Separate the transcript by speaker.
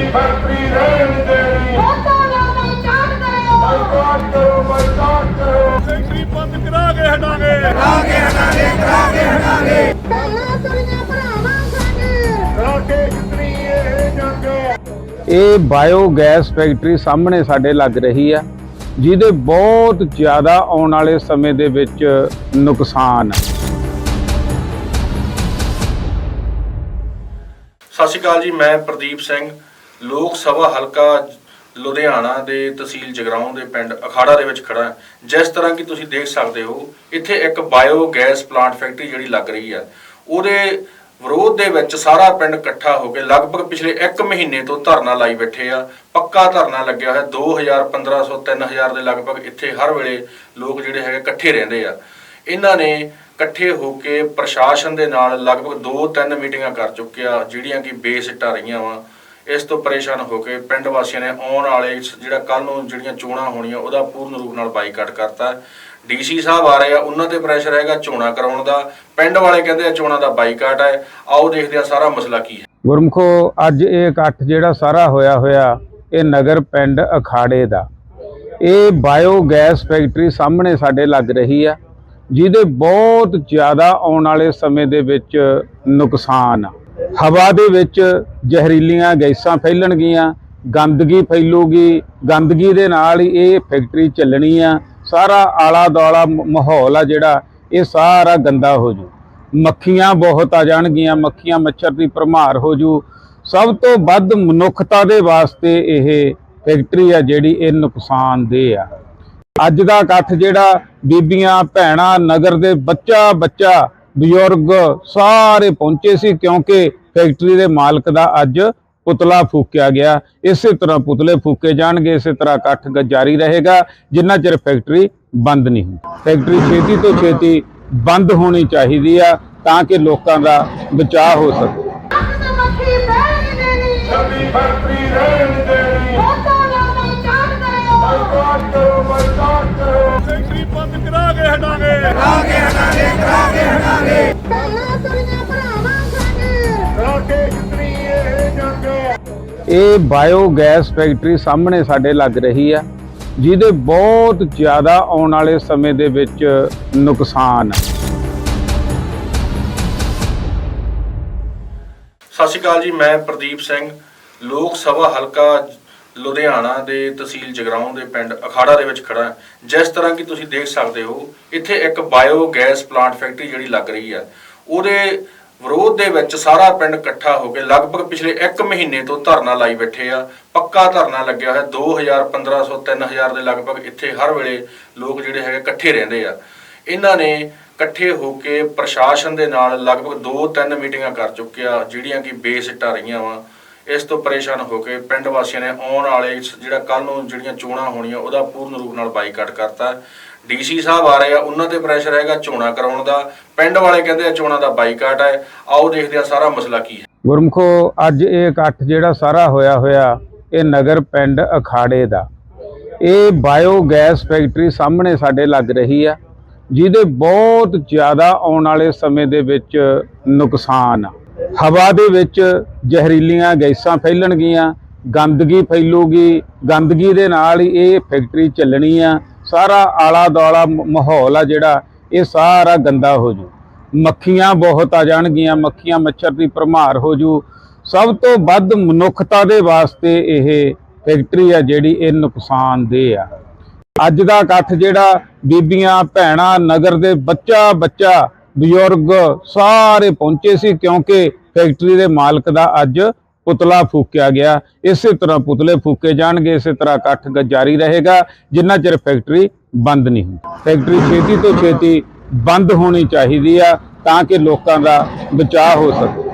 Speaker 1: ਨਵੀਂ ਫੈਕਟਰੀ ਰਹਿਣ ਦੇਣੀ।
Speaker 2: ਵੋਟਾਂ ਦਾ ਬਾਈਕਾਟ ਕਰੋ
Speaker 1: ਬਾਈਕਾਟ ਕਰੋ ਬਾਈਕਾਟ ਕਰੋ। ਫੈਕਟਰੀ ਬੰਦ ਕਰਾ ਕੇ ਹਟਾਂਗੇ।
Speaker 2: ਪਹਿਲਾਂ ਤੁਰੀਆਂ ਭਰਾਵਾਂ ਸਾਡੇ।
Speaker 1: ਕਰਾ ਕੇ ਜਿੱਤਣੀ ਇਹ ਜੰਗ
Speaker 3: ਇਹ ਬਾਇਓਗੈਸ ਫੈਕਟਰੀ ਸਾਹਮਣੇ ਸਾਡੇ ਲੱਗ ਰਹੀ ਆ ਜਿਹਦੇ ਬਹੁਤ ਜ਼ਿਆਦਾ ਆਉਣ ਵਾਲੇ ਸਮੇਂ ਦੇ ਵਿੱਚ ਨੁਕਸਾਨ
Speaker 4: ਸਤਿ ਸ਼੍ਰੀ ਅਕਾਲ ਜੀ ਮੈਂ ਪ੍ਰਦੀਪ ਸਿੰਘ। ਲੋਕ ਸਭਾ ਹਲਕਾ ਲੁਧਿਆਣਾ ਦੇ ਤਹਿਸੀਲ ਜਗਰਾਉਂ ਦੇ ਪਿੰਡ ਅਖਾੜਾ ਦੇ ਵਿੱਚ ਖੜਾ ਜਿਸ ਤਰ੍ਹਾਂ ਕਿ ਤੁਸੀਂ ਦੇਖ ਸਕਦੇ ਹੋ, ਇੱਥੇ ਇੱਕ ਬਾਇਓ ਗੈਸ ਪਲਾਂਟ ਫੈਕਟਰੀ ਜਿਹੜੀ ਲੱਗ ਰਹੀ ਹੈ। ਉਹਦੇ ਵਿਰੋਧ ਦੇ ਵਿੱਚ ਸਾਰਾ ਪਿੰਡ ਇਕੱਠਾ ਹੋ ਕੇ ਲਗਭਗ ਪਿਛਲੇ 1 ਮਹੀਨੇ ਤੋਂ ਧਰਨਾ ਲਾਈ ਬੈਠੇ ਆ। ਪੱਕਾ ਧਰਨਾ ਲੱਗਿਆ ਹੋਇਆ 2000 1500 3000 ਦੇ ਲਗਭਗ ਇੱਥੇ ਹਰ ਵੇਲੇ ਲੋਕ ਜਿਹੜੇ ਹੈਗੇ ਇਕੱਠੇ ਰਹਿੰਦੇ ਆ। ਇਹਨਾਂ ਨੇ ਇਕੱਠੇ ਹੋ ਕੇ ਪ੍ਰਸ਼ਾਸਨ ਦੇ ਨਾਲ ਲਗਭਗ 2-3 ਮੀਟਿੰਗਾਂ ਕਰ ਚੁੱਕਿਆ, ਜਿਹੜੀਆਂ ਕਿ ਬੇਸਿੱਟਾ ਰਹੀਆਂ ਵਾ। ਇਸ ਤੋਂ ਪਰੇਸ਼ਾਨ ਹੋ ਕੇ ਪਿੰਡ ਵਾਸੀਆਂ ਨੇ ਆਉਣ ਵਾਲੇ ਜਿਹੜਾ ਕੱਲ ਨੂੰ ਜਿਹੜੀਆਂ ਚੋਣਾਂ ਹੋਣੀਆਂ, ਉਹਦਾ ਪੂਰਨ ਰੂਪ ਨਾਲ ਬਾਈਕਾਟ ਕਰਤਾ। ਡੀਸੀ ਸਾਹਿਬ ਆ ਰਹੇ ਆ, ਉਹਨਾਂ ਤੇ ਪ੍ਰੈਸ਼ਰ ਹੈਗਾ ਚੋਣਾਂ ਕਰਾਉਣ ਦਾ। ਪਿੰਡ ਵਾਲੇ ਕਹਿੰਦੇ ਆ ਚੋਣਾਂ ਦਾ ਬਾਈਕਾਟ ਹੈ। ਆਓ ਦੇਖਦੇ ਆ ਸਾਰਾ ਮਸਲਾ ਕੀ ਹੈ।
Speaker 3: ਗੁਰਮਖੋ, ਅੱਜ ਇਹ ਇਕੱਠ ਜਿਹੜਾ ਸਾਰਾ ਹੋਇਆ ਹੋਇਆ, ਇਹ ਨਗਰ ਪਿੰਡ ਅਖਾੜੇ ਦਾ। ਇਹ ਬਾਇਓ ਗੈਸ ਫੈਕਟਰੀ ਸਾਹਮਣੇ ਸਾਡੇ ਲੱਗ ਰਹੀ ਆ, ਜਿਹਦੇ ਬਹੁਤ ਜ਼ਿਆਦਾ ਆਉਣ ਵਾਲੇ ਸਮੇਂ ਦੇ ਵਿੱਚ ਨੁਕਸਾਨ ਆ। ਹਵਾ ਦੇ ਵਿੱਚ ਜ਼ਹਿਰੀਲੀਆਂ ਗੈਸਾਂ ਫੈਲਣਗੀਆਂ, ਗੰਦਗੀ ਫੈਲੂਗੀ, ਗੰਦਗੀ ਦੇ ਨਾਲ ਹੀ ਇਹ ਫੈਕਟਰੀ ਚੱਲਣੀ ਆ। ਸਾਰਾ ਆਲਾ ਦਾਲਾ ਮ- ਮਾਹੌਲ ਆ ਜਿਹੜਾ, ਇਹ ਸਾਰਾ ਗੰਦਾ ਹੋ ਜੂ। ਮੱਖੀਆਂ ਬਹੁਤ ਆ ਜਾਣਗੀਆਂ, ਮੱਖੀਆਂ ਮੱਛਰ ਦੀ ਭਰਮਾਰ ਹੋ ਜੂ। ਸਭ ਤੋਂ ਵੱਧ ਮਨੁੱਖਤਾ ਦੇ ਵਾਸਤੇ ਇਹ ਫੈਕਟਰੀ ਆ ਜਿਹੜੀ ਇਹ ਨੁਕਸਾਨਦੇਹ ਆ। ਅੱਜ ਦਾ ਇਕੱਠ ਜਿਹੜਾ ਬੀਬੀਆਂ, ਭੈਣਾਂ, ਨਗਰ ਦੇ ਬੱਚਾ ਬੱਚਾ ਬਜ਼ੁਰਗ ਸਾਰੇ ਪਹੁੰਚੇ ਸੀ ਕਿਉਂਕਿ ਫੈਕਟਰੀ ਦੇ ਮਾਲਕ ਦਾ ਅੱਜ ਪੁਤਲਾ ਫੂਕਿਆ ਗਿਆ। ਇਸੇ ਤਰ੍ਹਾਂ ਪੁਤਲੇ ਫੂਕੇ ਜਾਣਗੇ ਇਸੇ ਤਰ੍ਹਾਂ ਇਕੱਠ ਜਾਰੀ ਰਹੇਗਾ ਜਿੰਨਾ ਚਿਰ ਫੈਕਟਰੀ ਬੰਦ ਨਹੀਂ ਹੁੰਦੀ। ਫੈਕਟਰੀ ਛੇਤੀ ਤੋਂ ਛੇਤੀ ਬੰਦ ਹੋਣੀ ਚਾਹੀਦੀ ਆ ਤਾਂ ਕਿ ਲੋਕਾਂ ਦਾ ਬਚਾਅ ਹੋ ਸਕੇ।
Speaker 1: ਫੈਕਟਰੀ
Speaker 2: ਕਰੋ
Speaker 1: ਬਾਈਕਾਟ ਕਰੋ ਹਟਾਂਗੇ
Speaker 2: ਪਹਿਲਾਂ ਤੁਰੀਆਂ ਭਰਾਵਾਂ ਸਾਡੇ
Speaker 1: ਕਰਾ ਕੇ ਇਹ ਜੰਗ
Speaker 3: ਇਹ ਬਾਇਓਗੈਸ ਫੈਕਟਰੀ ਸਾਹਮਣੇ ਸਾਡੇ ਲੱਗ ਰਹੀ ਆ, ਜਿਹਦੇ ਬਹੁਤ ਜ਼ਿਆਦਾ ਆਉਣ ਵਾਲੇ ਸਮੇਂ ਦੇ ਵਿੱਚ ਨੁਕਸਾਨ ਆ।
Speaker 4: ਸਤਿ ਸ਼੍ਰੀ ਅਕਾਲ ਜੀ, ਮੈਂ ਪ੍ਰਦੀਪ ਸਿੰਘ। ਲੋਕ ਸਭਾ ਹਲਕਾ ਲੁਧਿਆਣਾ ਦੇ ਤਹਿਸੀਲ ਜਗਰਾਉਂ ਦੇ ਪਿੰਡ ਅਖਾੜਾ ਦੇ ਵਿੱਚ ਖੜਾ ਜਿਸ ਤਰ੍ਹਾਂ ਕਿ ਤੁਸੀਂ ਦੇਖ ਸਕਦੇ ਹੋ, ਇੱਥੇ ਇੱਕ ਬਾਇਓ ਗੈਸ ਪਲਾਂਟ ਫੈਕਟਰੀ ਜਿਹੜੀ ਲੱਗ ਰਹੀ ਹੈ। ਉਹਦੇ ਵਿਰੋਧ ਦੇ ਵਿੱਚ ਸਾਰਾ ਪਿੰਡ ਇਕੱਠਾ ਹੋ ਕੇ ਲਗਭਗ ਪਿਛਲੇ 1 ਮਹੀਨੇ ਤੋਂ ਧਰਨਾ ਲਾਈ ਬੈਠੇ ਆ। ਪੱਕਾ ਧਰਨਾ ਲੱਗਿਆ ਹੋਇਆ 2000 1500 3000 ਦੇ ਲਗਭਗ ਇੱਥੇ ਹਰ ਵੇਲੇ ਲੋਕ ਜਿਹੜੇ ਹੈਗੇ ਇਕੱਠੇ ਰਹਿੰਦੇ ਆ। ਇਹਨਾਂ ਨੇ ਇਕੱਠੇ ਹੋ ਕੇ ਪ੍ਰਸ਼ਾਸਨ ਦੇ ਨਾਲ ਲਗਭਗ 2-3 ਮੀਟਿੰਗਾਂ ਕਰ ਚੁੱਕਿਆ, ਜਿਹੜੀਆਂ ਕਿ ਬੇਸਿੱਟਾ ਰਹੀਆਂ ਵਾ। ਇਸ ਤੋਂ ਪਰੇਸ਼ਾਨ ਹੋ ਕੇ ਪਿੰਡ ਵਾਸੀਆਂ ਨੇ ਆਉਣ ਵਾਲੇ ਜਿਹੜਾ ਕੱਲ ਨੂੰ ਜਿਹੜੀਆਂ ਚੋਣਾਂ ਹੋਣੀਆਂ, ਉਹਦਾ ਪੂਰਨ ਰੂਪ ਨਾਲ ਬਾਈਕਾਟ ਕਰਤਾ। ਡੀਸੀ ਸਾਹਿਬ ਆ ਰਹੇ ਆ, ਉਹਨਾਂ ਤੇ ਪ੍ਰੈਸ਼ਰ ਹੈਗਾ ਚੋਣਾਂ ਕਰਾਉਣ ਦਾ। ਪਿੰਡ ਵਾਲੇ ਕਹਿੰਦੇ ਆ ਚੋਣਾਂ ਦਾ ਬਾਈਕਾਟ ਹੈ। ਆਓ ਦੇਖਦੇ ਆ ਸਾਰਾ ਮਸਲਾ ਕੀ ਹੈ।
Speaker 3: ਗੁਰਮਖੋ, ਅੱਜ ਇਹ ਇਕੱਠ ਜਿਹੜਾ ਸਾਰਾ ਹੋਇਆ ਹੋਇਆ, ਇਹ ਨਗਰ ਪਿੰਡ ਅਖਾੜੇ ਦਾ। ਇਹ ਬਾਇਓ ਗੈਸ ਫੈਕਟਰੀ ਸਾਹਮਣੇ ਸਾਡੇ ਲੱਗ ਰਹੀ ਆ, ਜਿਹਦੇ ਬਹੁਤ ਜ਼ਿਆਦਾ ਆਉਣ ਵਾਲੇ ਸਮੇਂ ਦੇ ਵਿੱਚ ਨੁਕਸਾਨ ਆ। ਹਵਾ ਦੇ ਵਿੱਚ ਜ਼ਹਿਰੀਲੀਆਂ ਗੈਸਾਂ ਫੈਲਣਗੀਆਂ, ਗੰਦਗੀ ਫੈਲੂਗੀ, ਗੰਦਗੀ ਦੇ ਨਾਲ ਹੀ ਇਹ ਫੈਕਟਰੀ ਚੱਲਣੀ ਆ। ਸਾਰਾ ਆਲਾ ਦਾਲਾ ਮ- ਮਾਹੌਲ ਆ ਜਿਹੜਾ, ਇਹ ਸਾਰਾ ਗੰਦਾ ਹੋ ਜੂ। ਮੱਖੀਆਂ ਬਹੁਤ ਆ ਜਾਣਗੀਆਂ, ਮੱਖੀਆਂ ਮੱਛਰ ਦੀ ਭਰਮਾਰ ਹੋ ਜੂ। ਸਭ ਤੋਂ ਵੱਧ ਮਨੁੱਖਤਾ ਦੇ ਵਾਸਤੇ ਇਹ ਫੈਕਟਰੀ ਆ ਜਿਹੜੀ ਇਹ ਨੁਕਸਾਨਦੇਹ ਆ। ਅੱਜ ਦਾ ਇਕੱਠ ਜਿਹੜਾ ਬੀਬੀਆਂ, ਭੈਣਾਂ, ਨਗਰ ਦੇ ਬੱਚਾ ਬੱਚਾ ਬਜ਼ੁਰਗ ਸਾਰੇ ਪਹੁੰਚੇ ਸੀ ਕਿਉਂਕਿ ਫੈਕਟਰੀ ਦੇ ਮਾਲਕ ਦਾ ਅੱਜ ਪੁਤਲਾ ਫੂਕਿਆ ਗਿਆ। ਇਸੇ ਤਰ੍ਹਾਂ ਪੁਤਲੇ ਫੂਕੇ ਜਾਣਗੇ, ਇਸੇ ਤਰ੍ਹਾਂ ਇਕੱਠ ਜਾਰੀ ਰਹੇਗਾ, ਜਿੰਨਾ ਚਿਰ ਫੈਕਟਰੀ ਬੰਦ ਨਹੀਂ ਹੁੰਦੀ। ਫੈਕਟਰੀ ਛੇਤੀ ਤੋਂ ਛੇਤੀ ਬੰਦ ਹੋਣੀ ਚਾਹੀਦੀ ਆ ਤਾਂ ਕਿ ਲੋਕਾਂ ਦਾ ਬਚਾਅ ਹੋ ਸਕੇ।